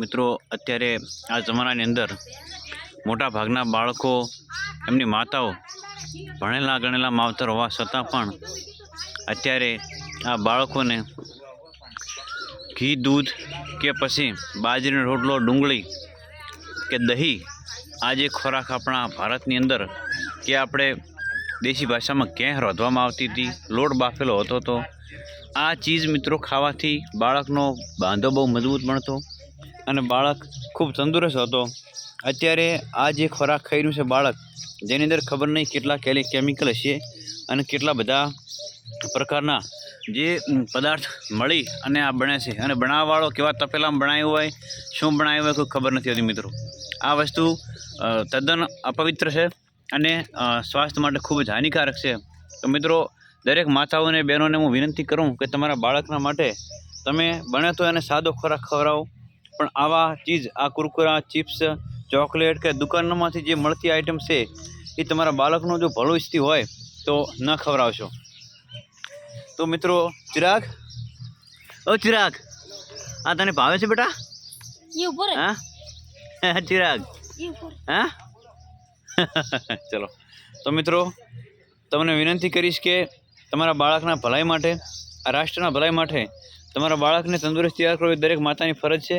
મિત્રો, અત્યારે આ જમાનાની અંદર મોટા ભાગના બાળકો, એમની માતાઓ ભણેલા ગણેલા માવતર હોવા છતાં પણ અત્યારે આ બાળકોને ઘી, દૂધ કે પછી બાજરીનો રોટલો, ડુંગળી કે દહીં આ જે ખોરાક આપણા ભારતની અંદર કે આપણે દેશી ભાષામાં ક્યાંય રોધવામાં આવતી હતી, લોટ બાફેલો હતો તો આ ચીજ મિત્રો ખાવાથી બાળકનો બાંધો બહુ મજબૂત બનતો. અને બાળક ખૂબ તંદુરસ્ત હતો. અત્યારે આ જે ખોરાક ખાઈ રહ્યું છે બાળક, જેની અંદર ખબર નહીં કેટલા કેલી, કેમિકલ હશે અને કેટલા બધા પ્રકારના જે પદાર્થ મળી અને આ બને છે. અને બનાવવાવાળો કેવા તપેલામાં બનાવ્યું હોય, શું બનાવ્યું હોય કોઈ ખબર નથી હોતી મિત્રો. આ વસ્તુ તદ્દન અપવિત્ર છે અને સ્વાસ્થ્ય માટે ખૂબ જ હાનિકારક છે. તો મિત્રો, દરેક માતાઓને બહેનોને હું વિનંતી કરું કે તમારા બાળકના માટે તમે બને તો એને સાદો ખોરાક ખવડાવો પણ આવા ચીજ આ કુરકુરા ચિપ્સ ચોકલેટ કે દુકાનોમાંથી જે મળતી આઇટમ છે એ તમારા બાળકનું જો ભલું ઈચ્છતી હોય તો ન ખવડાવશો. તો મિત્રો ચિરાગ? ઓ ચિરાગ આ તને ભાવે છે બેટા? હા? ચિરાગ. હા? ચલો. તો મિત્રો તમને વિનંતી કરીશ કે તમારા બાળકના ભલાઈ માટે આ રાષ્ટ્રના ભલાઈ માટે તમારા બાળકને તંદુરસ્ત તૈયાર કરવી દરેક માતાની ફરજ છે.